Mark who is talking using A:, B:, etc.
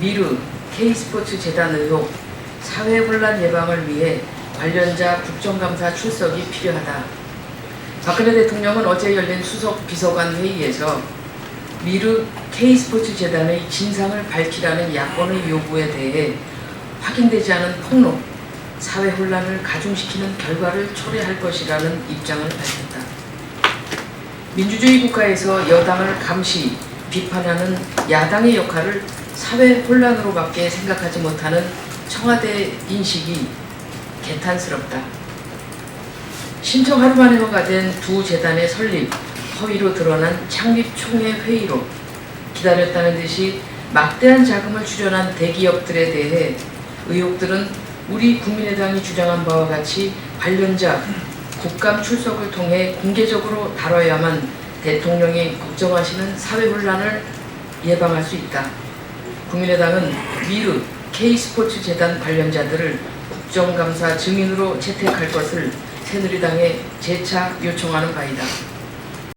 A: 미르 K스포츠 재단 의혹 사회 혼란 예방을 위해 관련자 국정감사 출석이 필요하다. 박근혜 대통령은 어제 열린 수석 비서관 회의에서 미르 K스포츠 재단의 진상을 밝히라는 야권의 요구에 대해 확인되지 않은 폭로, 사회 혼란을 가중시키는 결과를 초래할 것이라는 입장을 밝혔다. 민주주의 국가에서 여당을 감시, 비판하는 야당의 역할을 사회 혼란으로밖에 생각하지 못하는 청와대 인식이 개탄스럽다. 신청 하루 만에 허가된 두 재단의 설립, 허위로 드러난 창립 총회 회의로 기다렸다는 듯이 막대한 자금을 출연한 대기업들에 대해 의혹들은 우리 국민의당이 주장한 바와 같이 관련자 국감 출석을 통해 공개적으로 다뤄야만 대통령이 걱정하시는 사회 혼란을 예방할 수 있다. 국민의당은 미르 K스포츠 재단 관련자들을 국정감사 증인으로 채택할 것을 새누리당에 재차 요청하는 바이다.